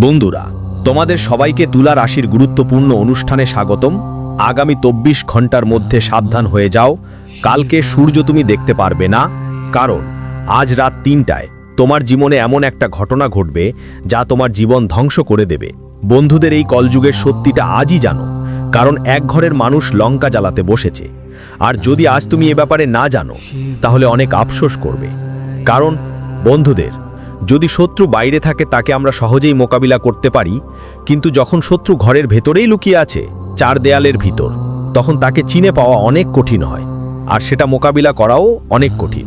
বন্ধুরা, তোমাদের সবাইকে তুলা রাশির গুরুত্বপূর্ণ অনুষ্ঠানে স্বাগতম। আগামী চব্বিশ ঘণ্টার মধ্যে সাবধান হয়ে যাও। কালকে সূর্য তুমি দেখতে পারবে না। কারণ, আজ রাত তিনটায় তোমার জীবনে এমন একটা ঘটনা ঘটবে যা তোমার জীবন ধ্বংস করে দেবে। বন্ধুদের এই কলযুগের সত্যিটা আজই জানো, কারণ এক ঘরের মানুষ লঙ্কা জ্বালাতে বসেছে। আর যদি আজ তুমি এ ব্যাপারে না জানো, তাহলে অনেক আফসোস করবে। কারণ, বন্ধুদের যদি শত্রু বাইরে থাকে তাকে আমরা সহজেই মোকাবিলা করতে পারি, কিন্তু যখন শত্রু ঘরের ভেতরেই লুকিয়ে আছে, চার দেয়ালের ভিতর, তখন তাকে চিনে পাওয়া অনেক কঠিন হয়, আর সেটা মোকাবিলা করাও অনেক কঠিন।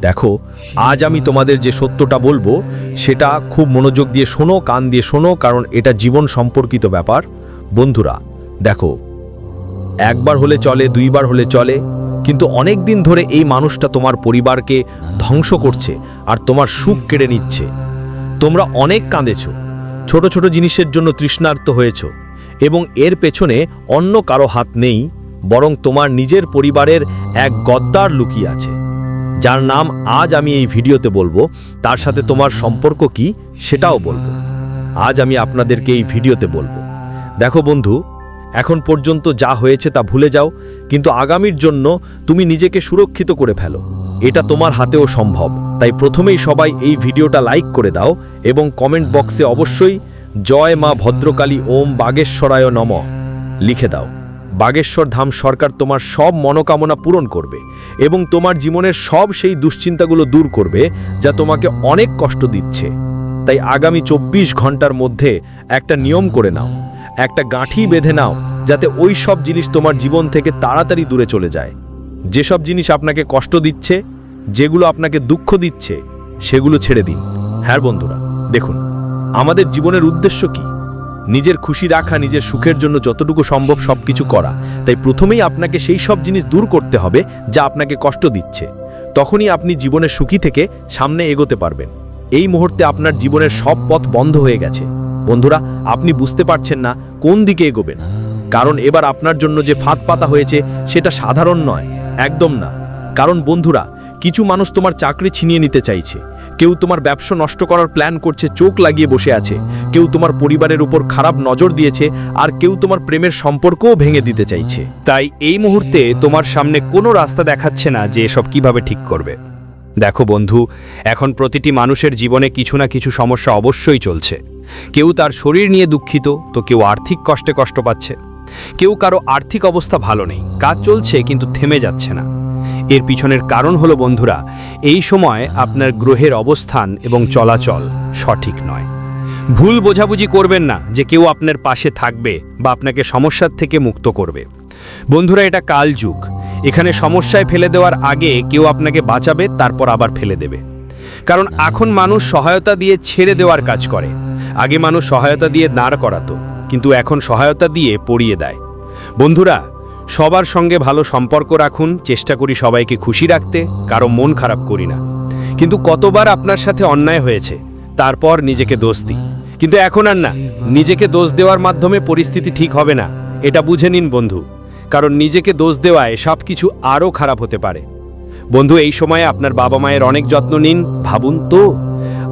দেখো, আজ আমি তোমাদের যে সত্যটা বলব, সেটা খুব মনোযোগ দিয়ে শোনো, কান দিয়ে শোনো, কারণ এটা জীবন সম্পর্কিত ব্যাপার। বন্ধুরা, দেখো, একবার হলে চলে, দুইবার হলে চলে, কিন্তু অনেক দিন ধরে এই মানুষটা তোমার পরিবারকে ধ্বংস করছে আর তোমার সুখ কেড়ে নিচ্ছে। তোমরা অনেক কাঁদেছ, ছোট ছোট জিনিসের জন্য তৃষ্ণার্ত হয়েছ, এবং এর পেছনে অন্য কারও হাত নেই, বরং তোমার নিজের পরিবারের এক গদ্দার লুকিয়ে আছে। যার নাম আজ আমি এই ভিডিওতে বলব, তার সাথে তোমার সম্পর্ক কি সেটাও বলব। আজ আমি আপনাদেরকে এই ভিডিওতে বলব। দেখো বন্ধু, এখন পর্যন্ত যা হয়েছে তা ভুলে যাও, কিন্তু আগামীর জন্য তুমি নিজেকে সুরক্ষিত করে ফেলো। এটা তোমার হাতেও সম্ভব। তাই প্রথমেই সবাই এই ভিডিওটা লাইক করে দাও এবং কমেন্ট বক্সে অবশ্যই জয় মা ভদ্রকালী ওম বাগেশ্বরায় নম লিখে দাও। বাগেশ্বর ধাম সরকার তোমার সব মনোকামনা পূরণ করবে এবং তোমার জীবনের সব সেই দুশ্চিন্তাগুলো দূর করবে যা তোমাকে অনেক কষ্ট দিচ্ছে। তাই আগামী চব্বিশ ঘণ্টার মধ্যে একটা নিয়ম করে নাও, একটা গাঁঠি বেঁধে নাও যাতে ওই সব জিনিস তোমার জীবন থেকে তাড়াতাড়ি দূরে চলে যায়। যেসব জিনিস আপনাকে কষ্ট দিচ্ছে যেগুলো আপনাকে দুঃখ দিচ্ছে, সেগুলো ছেড়ে দিন। হ্যাঁ বন্ধুরা, দেখুন, আমাদের জীবনের উদ্দেশ্য কি? নিজের খুশি রাখা, নিজের সুখের জন্য যতটুকু সম্ভব সব কিছু করা। তাই প্রথমেই আপনাকে সেই সব জিনিস দূর করতে হবে যা আপনাকে কষ্ট দিচ্ছে। তখনই আপনি জীবনের সুখী থেকে সামনে এগোতে পারবেন। এই মুহূর্তে আপনার জীবনের সব পথ বন্ধ হয়ে গেছে। বন্ধুরা, আপনি বুঝতে পারছেন না কোন দিকে এগোবেন। কারণ এবার আপনার জন্য যে ফাঁদ পাতা হয়েছে, সেটা সাধারণ নয়, একদম না। কারণ বন্ধুরা কিছু মানুষ তোমার চাকরি ছিনিয়ে নিতে চাইছে। কেউ তোমার ব্যবসা নষ্ট করার প্ল্যান করছে, চোখ লাগিয়ে বসে আছে। কেউ তোমার পরিবারের উপর খারাপ নজর দিয়েছে, আর কেউ তোমার প্রেমের সম্পর্কও ভেঙে দিতে চাইছে। তাই এই মুহূর্তে তোমার সামনে কোনো রাস্তা দেখাচ্ছে না যে এসব কীভাবে ঠিক করবে। দেখো বন্ধু, এখন প্রতিটি মানুষের জীবনে কিছু না কিছু সমস্যা অবশ্যই চলছে। কেউ তার শরীর নিয়ে দুঃখিত, তো কেউ আর্থিক কষ্টে কষ্ট পাচ্ছে। কেউ কারও আর্থিক অবস্থা ভালো নেই, কাজ চলছে কিন্তু থেমে যাচ্ছে না। এর পিছনের কারণ হলো, বন্ধুরা, এই সময় আপনার গ্রহের অবস্থান এবং চলাচল সঠিক নয়। ভুল বোঝাবুঝি করবেন না যে কেউ আপনার পাশে থাকবে বা আপনাকে সমস্যার থেকে মুক্ত করবে। বন্ধুরা, এটা কালযুগ এখানে সমস্যায় ফেলে দেওয়ার আগে কেউ আপনাকে বাঁচাবে, তারপর আবার ফেলে দেবে। কারণ এখন মানুষ সহায়তা দিয়ে ছেড়ে দেওয়ার কাজ করে। আগে মানুষ সহায়তা দিয়ে দাঁড় করাতো, কিন্তু এখন সহায়তা দিয়ে পড়িয়ে দেয়। বন্ধুরা সবার সঙ্গে ভালো সম্পর্ক রাখুন, চেষ্টা করি সবাইকে খুশি রাখতে, কারও মন খারাপ করি না। কিন্তু কতবার আপনার সাথে অন্যায় হয়েছে, তারপর নিজেকে দোষ দিই। কিন্তু এখন আর না, নিজেকে দোষ দেওয়ার মাধ্যমে পরিস্থিতি ঠিক হবে না, এটা বুঝে নিন বন্ধু। কারণ নিজেকে দোষ দেওয়ায় সব কিছু আরও খারাপ হতে পারে। বন্ধু, এই সময়ে আপনার বাবা মায়ের অনেক যত্ন নিন, ভাবুন তো,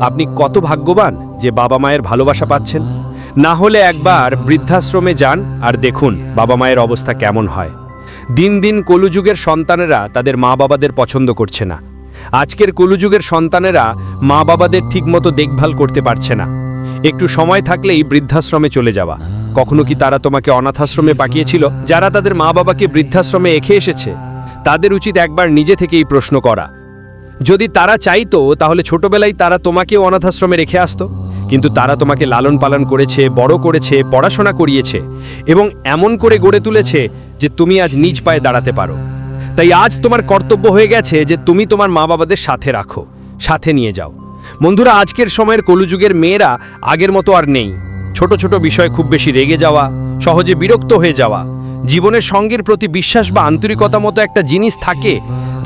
আপনি কত ভাগ্যবান যে বাবা মায়ের ভালোবাসা পাচ্ছেন। না হলে একবার বৃদ্ধাশ্রমে যান আর দেখুন বাবা মায়ের অবস্থা কেমন হয়। দিন দিন কলুযুগের সন্তানেরা তাদের মা বাবাদের পছন্দ করছে না। আজকের কলুযুগের সন্তানেরা মা বাবাদের ঠিকমতো দেখভাল করতে পারছে না। একটু সময় থাকলেই বৃদ্ধাশ্রমে চলে যাওয়া। কখনো কি তারা তোমাকে অনাথাশ্রমে পাঠিয়েছিল? যারা তাদের মা বাবাকে বৃদ্ধাশ্রমে এখে এসেছে, তাদের উচিত একবার নিজে থেকেই প্রশ্ন করা। যদি তারা চাইতো, তাহলে ছোটবেলায় তারা তোমাকেও অনাথাশ্রমে রেখে আসতো। কিন্তু তারা তোমাকে লালন পালন করেছে, বড় করেছে, পড়াশোনা করিয়েছে এবং এমন করে গড়ে তুলেছে যে তুমি আজ নিজ পায়ে দাঁড়াতে পারো। তাই আজ তোমার কর্তব্য হয়ে গেছে যে তুমি তোমার মা বাবাদের সাথে রাখো, সাথে নিয়ে যাও। বন্ধুরা, আজকের সময়ের কলুযুগের মেয়েরা আগের মতো আর নেই। ছোট ছোট বিষয় খুব বেশি রেগে যাওয়া, সহজে বিরক্ত হয়ে যাওয়া, জীবনের সঙ্গের প্রতি বিশ্বাস বা আন্তরিকতা মতো একটা জিনিস থাকে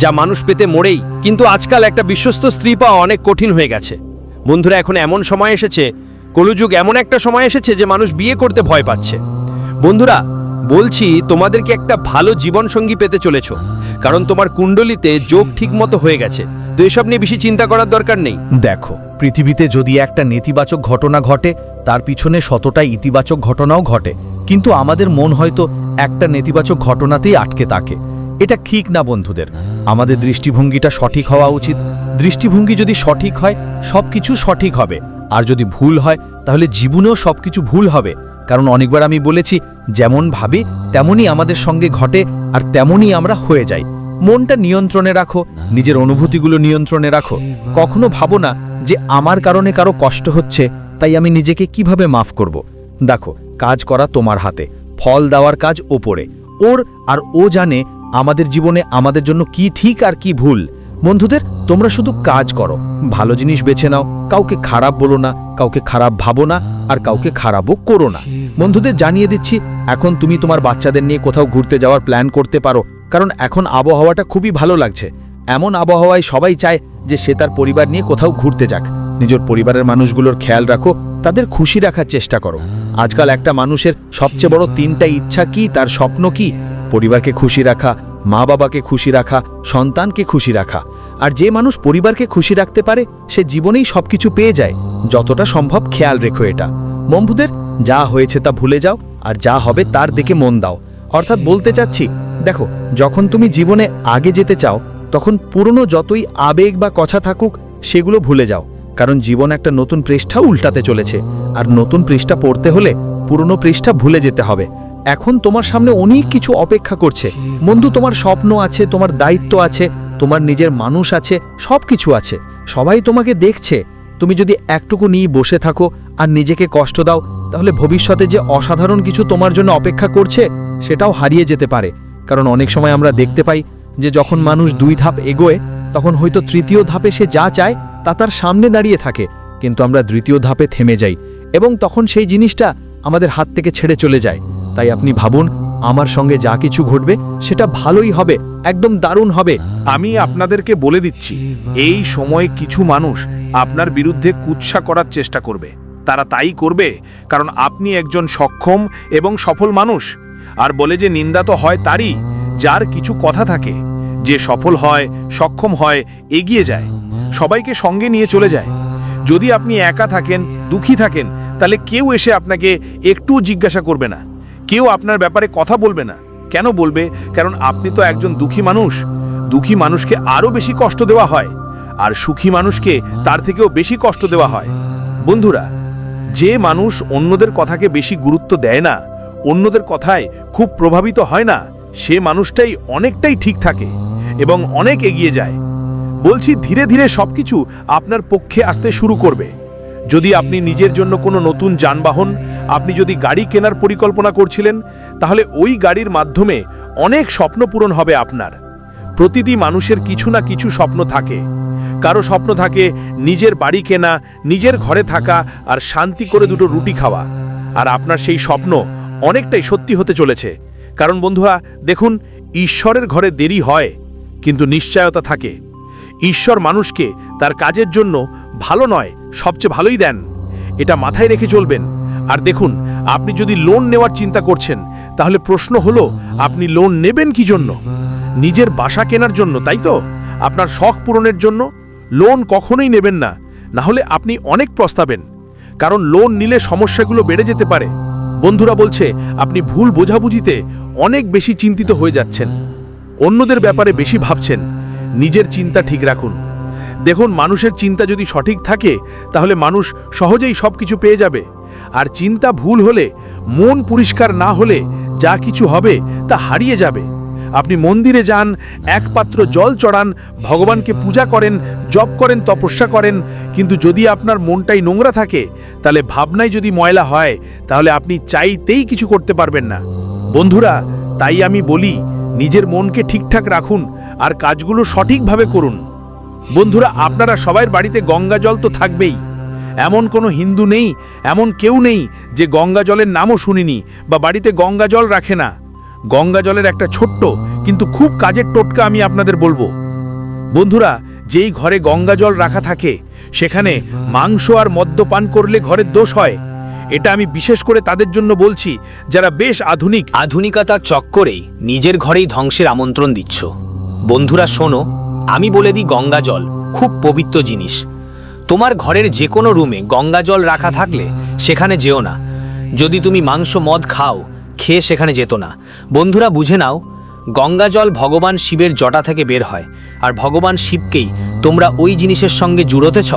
যা মানুষ পেতে মরেই, কিন্তু আজকাল একটা বিশ্বস্ত স্ত্রী পাওয়া অনেক কঠিন হয়ে গেছে। বন্ধুরা, এখন এমন সময় এসেছে, কলুযুগ এমন একটা সময় এসেছে যে মানুষ বিয়ে করতে ভয় পাচ্ছে। বন্ধুরা, বলছি, তোমাদেরকে একটা ভালো জীবনসঙ্গী পেতে চলেছ, কারণ তোমার কুণ্ডলিতে যোগ ঠিকমতো হয়ে গেছে। তো এসব নিয়ে বেশি চিন্তা করার দরকার নেই। দেখো, পৃথিবীতে যদি একটা নেতিবাচক ঘটনা ঘটে, তার পিছনে শতটা ইতিবাচক ঘটনাও ঘটে। কিন্তু আমাদের মন হয়তো একটা নেতিবাচক ঘটনাতেই আটকে থাকে। এটা ঠিক না, বন্ধুদের। আমাদের দৃষ্টিভঙ্গিটা সঠিক হওয়া উচিত। দৃষ্টিভঙ্গি যদি সঠিক হয় সব কিছু সঠিক হবে। আর যদি ভুল হয়, তাহলে জীবনেও সব কিছু ভুল হবে। কারণ অনেকবার আমি বলেছি, যেমন ভাবি, তেমনই আমাদের সঙ্গে ঘটে আর তেমনই আমরা হয়ে যাই। মনটা নিয়ন্ত্রণে রাখো, নিজের অনুভূতিগুলো নিয়ন্ত্রণে রাখো। কখনো ভাবো না যে আমার কারণে কারও কষ্ট হচ্ছে, তাই আমি নিজেকে কীভাবে মাফ করব? দেখো, কাজ করা তোমার হাতে, ফল দেওয়ার কাজ ওপরে। ওর আর ও জানে আমাদের জীবনে আমাদের জন্য কি ঠিক আর কি ভুল? বন্ধুদের, তোমরা শুধু কাজ করো। ভালো জিনিস বেছে নাও। কাউকে খারাপ বলো না, কাউকে খারাপ ভাবো না, আর কাউকে খারাপও করো না। বন্ধুদের জানিয়ে দিচ্ছি, এখন তুমি তোমার বাচ্চাদের নিয়ে কোথাও ঘুরতে যাওয়ার প্ল্যান করতে পারো। কারণ এখন আবহাওয়াটা খুবই ভালো লাগছে। এমন আবহাওয়ায় সবাই চায় যে সে তার পরিবার নিয়ে কোথাও ঘুরতে যাক। নিজের পরিবারের মানুষগুলোর খেয়াল রাখো, তাদের খুশি রাখার চেষ্টা করো। আজকাল একটা মানুষের সবচেয়ে বড় তিনটা ইচ্ছা কি, তার স্বপ্ন কি? পরিবারকে খুশি রাখা, মা বাবাকে খুশি রাখা, সন্তানকে খুশি রাখা। আর যে মানুষ পরিবারকে খুশি রাখতে পারে, সে জীবনেই সবকিছু পেয়ে যায়। যতটা সম্ভব খেয়াল রেখো এটা। বন্ধুদের, যা হয়েছে তা ভুলে যাও, আর যা হবে তার দিকে মন দাও। অর্থাৎ বলতে চাচ্ছি, দেখো, যখন তুমি জীবনে আগে যেতে চাও, তখন পুরনো যতই আবেগ বা কথা থাকুক, সেগুলো ভুলে যাও। কারণ জীবন একটা নতুন পৃষ্ঠা উল্টাতে চলেছে। আর নতুন পৃষ্ঠা পড়তে হলে পুরনো পৃষ্ঠা ভুলে যেতে হবে। এখন তোমার সামনে অনেক কিছু অপেক্ষা করছে। বন্ধু, তোমার স্বপ্ন আছে, তোমার দায়িত্ব আছে, তোমার নিজের মানুষ আছে সব কিছু আছে। সবাই তোমাকে দেখছে। তুমি যদি একটুকু নিয়ে বসে থাকো আর নিজেকে কষ্ট দাও, তাহলে ভবিষ্যতে যে অসাধারণ কিছু তোমার জন্য অপেক্ষা করছে, সেটাও হারিয়ে যেতে পারে। কারণ অনেক সময় আমরা দেখতে পাই যে যখন মানুষ দুই ধাপ এগোয়, তখন হয়তো তৃতীয় ধাপে সে যা চায়, তা তার সামনে দাঁড়িয়ে থাকে। কিন্তু আমরা দ্বিতীয় ধাপে থেমে যাই এবং তখন সেই জিনিসটা আমাদের হাত থেকে ছেড়ে চলে যায়। তাই আপনি ভাবুন, আমার সঙ্গে যা কিছু ঘটবে, সেটা ভালোই হবে, একদম দারুণ হবে। আমি আপনাদেরকে বলে দিচ্ছি, এই সময়ে কিছু মানুষ আপনার বিরুদ্ধে কুৎসা করার চেষ্টা করবে। তারা তাই করবে কারণ আপনি একজন সক্ষম এবং সফল মানুষ। আর বলে যে নিন্দা তো হয় তারই, যার কিছু কথা থাকে, যে সফল হয়, সক্ষম হয়, এগিয়ে যায়, সবাইকে সঙ্গে নিয়ে চলে যায়। যদি আপনি একা থাকেন, দুঃখী থাকেন, তাহলে কেউ এসে আপনাকে একটুও জিজ্ঞাসা করবে না। কেউ আপনার ব্যাপারে কথা বলবে না। কেন বলবে? কারণ আপনি তো একজন দুঃখী মানুষ। দুঃখী মানুষকে আরও বেশি কষ্ট দেওয়া হয়। আর সুখী মানুষকে তার থেকেও বেশি কষ্ট দেওয়া হয়। বন্ধুরা, যে মানুষ অন্যদের কথাকে বেশি গুরুত্ব দেয় না, অন্যদের কথায় খুব প্রভাবিত হয় না, সে মানুষটাই অনেকটাই ঠিক থাকে এবং অনেক এগিয়ে যায়। বলছি ধীরে ধীরে সবকিছু আপনার পক্ষে আসতে শুরু করবে। যদি আপনি নিজের জন্য কোনো নতুন যানবাহন আপনি যদি গাড়ি কেনার পরিকল্পনা করছিলেন, তাহলে ওই গাড়ির মাধ্যমে অনেক স্বপ্ন পূরণ হবে আপনার। প্রতিটি মানুষের কিছু না কিছু স্বপ্ন থাকে। কারও স্বপ্ন থাকে নিজের বাড়ি কেনা, নিজের ঘরে থাকা আর শান্তি করে দুটো রুটি খাওয়া। আর আপনার সেই স্বপ্ন অনেকটাই সত্যি হতে চলেছে। কারণ বন্ধুরা, দেখুন, ঈশ্বরের ঘরে দেরি হয়, কিন্তু নিশ্চয়তা থাকে। ঈশ্বর মানুষকে তার কাজের জন্য ভালো নয়, সবচেয়ে ভালোই দেন। এটা মাথায় রেখে চলবেন। আর দেখুন, আপনি যদি লোন নেওয়ার চিন্তা করছেন, তাহলে প্রশ্ন হলো, আপনি লোন নেবেন কি জন্য? নিজের বাসা কেনার জন্য, তাই তো? আপনার শখ পূরণের জন্য লোন কখনোই নেবেন না। না হলে আপনি অনেক প্রস্তাবেন। কারণ লোন নিলে সমস্যাগুলো বেড়ে যেতে পারে। বন্ধুরা বলছে, আপনি ভুল বোঝাবুঝিতে অনেক বেশি চিন্তিত হয়ে যাচ্ছেন। অন্যদের ব্যাপারে বেশি ভাবছেন। নিজের চিন্তা ঠিক রাখুন। দেখুন, মানুষের চিন্তা যদি সঠিক থাকে, তাহলে মানুষ সহজেই সব কিছু পেয়ে যাবে। আর চিন্তা ভুল হলে, মন পরিষ্কার না হলে যা কিছু হবে তা হারিয়ে যাবে। আপনি মন্দিরে যান এক পাত্র জল চড়ান, ভগবানকে পূজা করেন, জপ করেন, তপস্যা করেন, কিন্তু যদি আপনার মনটাই নোংরা থাকে, তাহলে ভাবনাই যদি ময়লা হয়, তাহলে আপনি চাইতেই কিছু করতে পারবেন না। বন্ধুরা, তাই আমি বলি, নিজের মনকে ঠিকঠাক রাখুন আর কাজগুলো সঠিকভাবে করুন। বন্ধুরা, আপনারা সবার বাড়িতে গঙ্গা জল তো থাকবেই। এমন কোনো হিন্দু নেই, এমন কেউ নেই যে গঙ্গা জলের নামও শুনিনি বা বাড়িতে গঙ্গা জল রাখে না। গঙ্গা জলের একটা ছোট্ট কিন্তু খুব কাজের টোটকা আমি আপনাদের বলব। বন্ধুরা, যেই ঘরে গঙ্গা জল রাখা থাকে, সেখানে মাংস আর মদ্যপান করলে ঘরের দোষ হয়। এটা আমি বিশেষ করে তাদের জন্য বলছি, যারা বেশ আধুনিক। আধুনিকতার চক্করেই নিজের ঘরেই ধ্বংসের আমন্ত্রণ দিচ্ছ। বন্ধুরা, শোনো, আমি বলে দিই গঙ্গা জল খুব পবিত্র জিনিস। তোমার ঘরের যে কোনো রুমে গঙ্গা জল রাখা থাকলে সেখানে যেও না। যদি তুমি মাংস, মদ খাও, খেয়ে সেখানে যেত না। বন্ধুরা, বুঝে নাও, গঙ্গা জল ভগবান শিবের জটা থেকে বের হয়। আর ভগবান শিবকেই তোমরা ওই জিনিসের সঙ্গে জুড়োতেছ?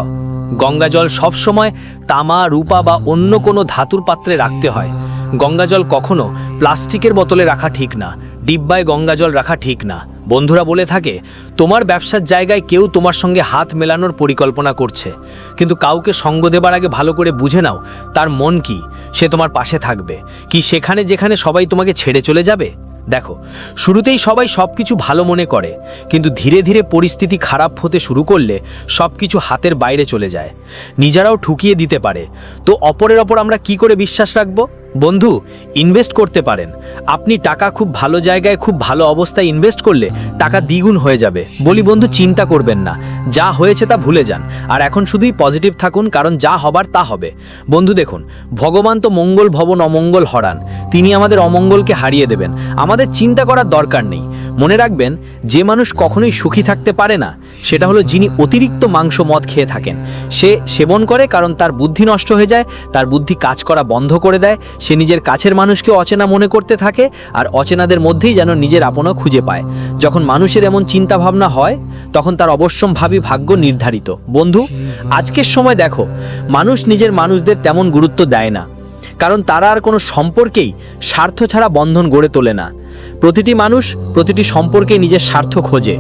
গঙ্গা জল সবসময় তামা, রূপা বা অন্য কোনো ধাতুর পাত্রে রাখতে হয়। গঙ্গা জল কখনো প্লাস্টিকের বোতলে রাখা ঠিক না। ডিব্বায় গঙ্গা জল রাখা ঠিক না। বন্ধুরা বলে থাকে, তোমার ব্যবসার জায়গায় কেউ তোমার সঙ্গে হাত মেলানোর পরিকল্পনা করছে। কিন্তু কাউকে সঙ্গ দেবার আগে ভালো করে বুঝে নাও, তার মন কি? সে তোমার পাশে থাকবে। কি সেখানে যেখানে সবাই তোমাকে ছেড়ে চলে যাবে? দেখো, শুরুতেই সবাই সব কিছু ভালো মনে করে, কিন্তু ধীরে ধীরে পরিস্থিতি খারাপ হতে শুরু করলে সব কিছু হাতের বাইরে চলে যায়। নিজেরাও ঠুকিয়ে দিতে পারে। তো অপরের ওপর আমরা কি করে বিশ্বাস রাখব? বন্ধু ইনভেস্ট করতে পারেন। আপনি টাকা খুব ভালো জায়গায়, খুব ভালো অবস্থায় ইনভেস্ট করলে টাকা দ্বিগুণ হয়ে যাবে। বলি বন্ধু, চিন্তা করবেন না। যা হয়েছে তা ভুলে যান। আর এখন শুধুই পজিটিভ থাকুন, কারণ যা হবার তা হবে। বন্ধু, দেখুন, ভগবান তো মঙ্গল ভবন অমঙ্গল হরান। তিনি আমাদের অমঙ্গলকে হারিয়ে দেবেন। আমাদের চিন্তা করার দরকার নেই। মনে রাখবেন, যে মানুষ কখনোই সুখী থাকতে পারে না, সেটা হলো যিনি অতিরিক্ত মাংস মদ খেয়ে থাকেন। সে সেবন করে, কারণ তার বুদ্ধি নষ্ট হয়ে যায়, তার বুদ্ধি কাজ করা বন্ধ করে দেয় সে নিজের কাছের মানুষকে অচেনা মনে করতে থাকে আর অচেনাদের মধ্যেই যেন নিজের আপনও খুঁজে পায়। যখন মানুষের এমন চিন্তা ভাবনা হয়, তখন তার অবশ্যম্ভাবী ভাগ্য নির্ধারিত। বন্ধু, আজকের সময় দেখো, মানুষ নিজের মানুষদের তেমন গুরুত্ব দেয় না। কারণ তারা আর কোনো সম্পর্কেই স্বার্থ ছাড়া বন্ধন গড়ে তোলে না। প্রতিটি মানুষ প্রতিটি সম্পর্কে নিজের স্বার্থ খোঁজে।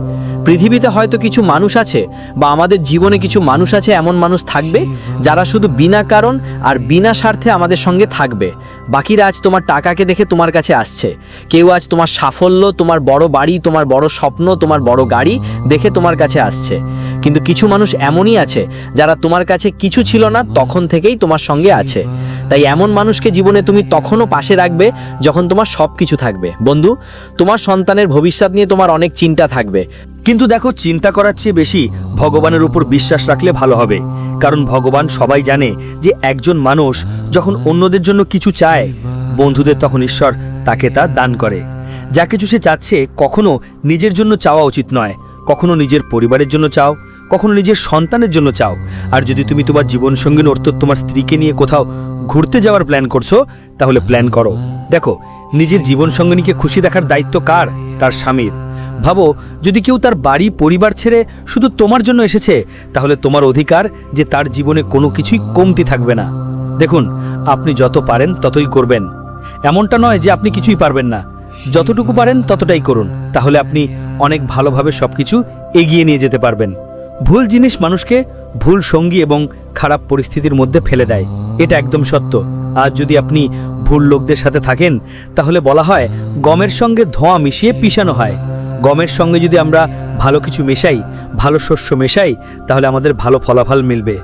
পৃথিবীতে হয়তো কিছু মানুষ আছে বা আমাদের জীবনে কিছু মানুষ আছে, এমন মানুষ থাকবে যারা শুধু বিনা কারণ আর বিনা স্বার্থে আমাদের সঙ্গে থাকবে। বাকিরা আজ তোমার টাকাকে দেখে তোমার কাছে আসছে। কেউ আজ তোমার সাফল্য, তোমার বড় বাড়ি, তোমার বড় স্বপ্ন, তোমার বড় গাড়ি দেখে তোমার কাছে আসছে। কিন্তু কিছু মানুষ এমনই আছে যারা তোমার কাছে কিছু ছিল না তখন থেকেই তোমার সঙ্গে আছে। তাই এমন মানুষকে জীবনে তুমি তখনও পাশে রাখবে যখন তোমার সব কিছু থাকবে। বন্ধু, তোমার সন্তানের ভবিষ্যৎ নিয়ে তোমার অনেক চিন্তা থাকবে। কিন্তু দেখো, চিন্তা করার চেয়ে বেশি ভগবানের উপর বিশ্বাস রাখলে ভালো হবে। কারণ ভগবান সবাই জানে যে একজন মানুষ যখন অন্যদের জন্য কিছু চায়, বন্ধুদের তখন ঈশ্বর তাকে তা দান করে। যা কিছু সে চাচ্ছে কখনো নিজের জন্য চাওয়া উচিত নয়। কখনো নিজের পরিবারের জন্য চাও, কখনো নিজের সন্তানের জন্য চাও। আর যদি তুমি তোমার জীবনসঙ্গী অর্থাৎ তোমার স্ত্রীকে নিয়ে কোথাও ঘুরতে যাওয়ার প্ল্যান করছ, তাহলে প্ল্যান করো। দেখো, নিজের জীবনসঙ্গিনীকে খুশি দেখার দায়িত্ব কার? তার স্বামীর। ভাবো, যদি কেউ তার বাড়ি, পরিবার ছেড়ে শুধু তোমার জন্য এসেছে, তাহলে তোমার অধিকার যে তার জীবনে কোনো কিছুই কমতি থাকবে না। দেখুন, আপনি যত পারেন ততই করবেন। এমনটা নয় যে আপনি কিছুই পারবেন না। যতটুকু পারেন ততটাই করুন, তাহলে আপনি অনেক ভালোভাবে সব কিছু এগিয়ে নিয়ে যেতে পারবেন। ভুল জিনিস মানুষকে ভুল সঙ্গী এবং খারাপ পরিস্থিতির মধ্যে ফেলে দেয়, এটা একদম সত্য। আর যদি আপনি ভুল লোকদের সাথে থাকেন, তাহলে বলা হয় গমের সঙ্গে ধোঁয়া মিশিয়ে পিষানো হয়। গমের সঙ্গে যদি আমরা ভালো কিছু মেশাই, ভালো শস্য মেশাই, তাহলে আমাদের ভালো ফলাফল মিলবে।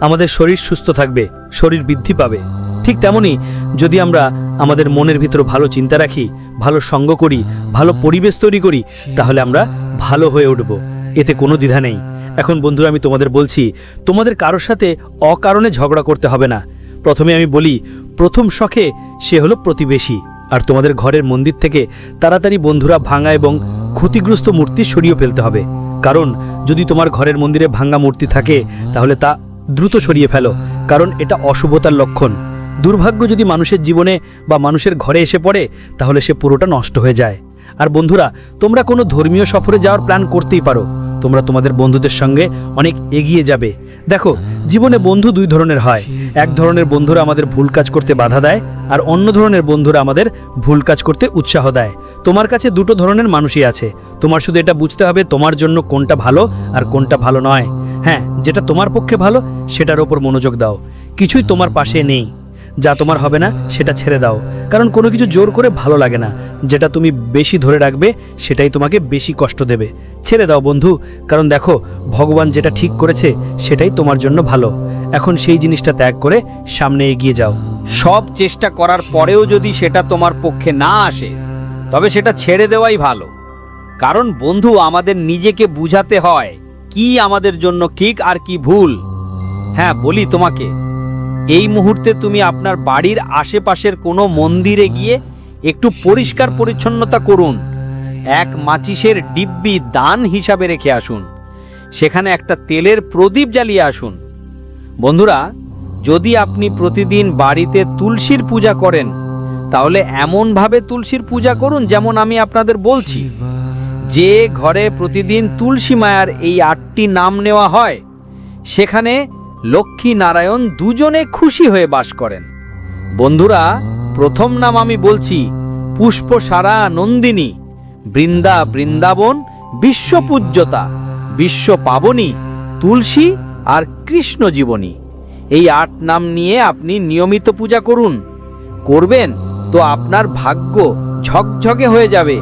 আমাদের শরীর সুস্থ থাকবে, শরীর বৃদ্ধি পাবে। ঠিক তেমনি যদি আমরা আমাদের মনের ভিতর ভালো চিন্তা রাখি, ভালো সঙ্গ করি, ভালো পরিবেশ তৈরি করি, তাহলে আমরা ভালো হয়ে উঠব। এতে কোনো দ্বিধা নেই। এখন বন্ধুরা, আমি তোমাদের বলছি, তোমাদের কারোর সাথে অকারণে ঝগড়া করতে হবে না। প্রথমে আমি বলি, প্রথম শখে সে হলো প্রতিবেশী। আর তোমাদের ঘরের মন্দির থেকে তাড়াতাড়ি বন্ধুরা ভাঙা এবং ক্ষতিগ্রস্ত মূর্তি সরিয়ে ফেলতে হবে। কারণ, যদি তোমার ঘরের মন্দিরে ভাঙা মূর্তি থাকে, তাহলে তা দ্রুত সরিয়ে ফেলো। কারণ এটা অশুভতার লক্ষণ। দুর্ভাগ্য যদি মানুষের জীবনে বা মানুষের ঘরে এসে পড়ে, তাহলে সে পুরোটা নষ্ট হয়ে যায়। আর বন্ধুরা, তোমরা কোনো ধর্মীয় সফরে যাওয়ার প্ল্যান করতেই পারো। তোমরা তোমাদের বন্ধুদের সঙ্গে অনেক এগিয়ে যাবে। দেখো, জীবনে বন্ধু দুই ধরনের হয়। এক ধরনের বন্ধুরা আমাদের ভুল কাজ করতে বাধা দেয়, আর অন্য ধরনের বন্ধুরা আমাদের ভুল কাজ করতে উৎসাহ দেয়। তোমার কাছে দুটো ধরনের মানুষই আছে। তোমার শুধু এটা বুঝতে হবে তোমার জন্য কোনটা ভালো আর কোনটা ভালো নয়। হ্যাঁ যেটা তোমার পক্ষে ভালো, সেটার ওপর মনোযোগ দাও। কিছুই তোমার পাশে নেই। যা তোমার হবে না, সেটা ছেড়ে দাও। কারণ কোনো কিছু জোর করে ভালো লাগে না। যেটা তুমি বেশি ধরে রাখবে, সেটাই তোমাকে বেশি কষ্ট দেবে। ছেড়ে দাও বন্ধু। কারণ দেখো, ভগবান যেটা ঠিক করেছে, সেটাই তোমার জন্য ভালো। এখন সেই জিনিসটা ত্যাগ করে সামনে এগিয়ে যাও। সব চেষ্টা করার পরেও যদি সেটা তোমার পক্ষে না আসে, তবে সেটা ছেড়ে দেওয়াই ভালো। কারণ বন্ধু, আমাদের নিজেকে বুঝাতে হয় কি আমাদের জন্য ঠিক আর কি ভুল। হ্যাঁ বলি তোমাকে। এই মুহূর্তে তুমি আপনার বাড়ির আশেপাশের কোনো মন্দিরে গিয়ে একটু পরিষ্কার পরিচ্ছন্নতা করুন। এক মাচিসের ডিব্বি দান হিসাবে রেখে আসুন। সেখানে একটা তেলের প্রদীপ জ্বালিয়ে আসুন। বন্ধুরা, যদি আপনি প্রতিদিন বাড়িতে তুলসীর পূজা করেন, তাহলে এমনভাবে তুলসীর পূজা করুন যেমন আমি আপনাদের বলছি। যে ঘরে প্রতিদিন তুলসী মায়ার এই আটটি নাম নেওয়া হয়, সেখানে লক্ষ্মী নারায়ণ দুজনে খুশি হয়ে বাস করেন। বন্ধুরা, প্রথম নাম আমি বলছি পুষ্পসারা নন্দিনী, বৃন্দা বৃন্দাবন, বিশ্বপূজ্যতা বিশ্ব পাবনী তুলসী আর কৃষ্ণ জীবনী এই আট নাম নিয়ে আপনি নিয়মিত পূজা করুন। করবেন তো আপনার ভাগ্য ঝকঝকে হয়ে যাবে।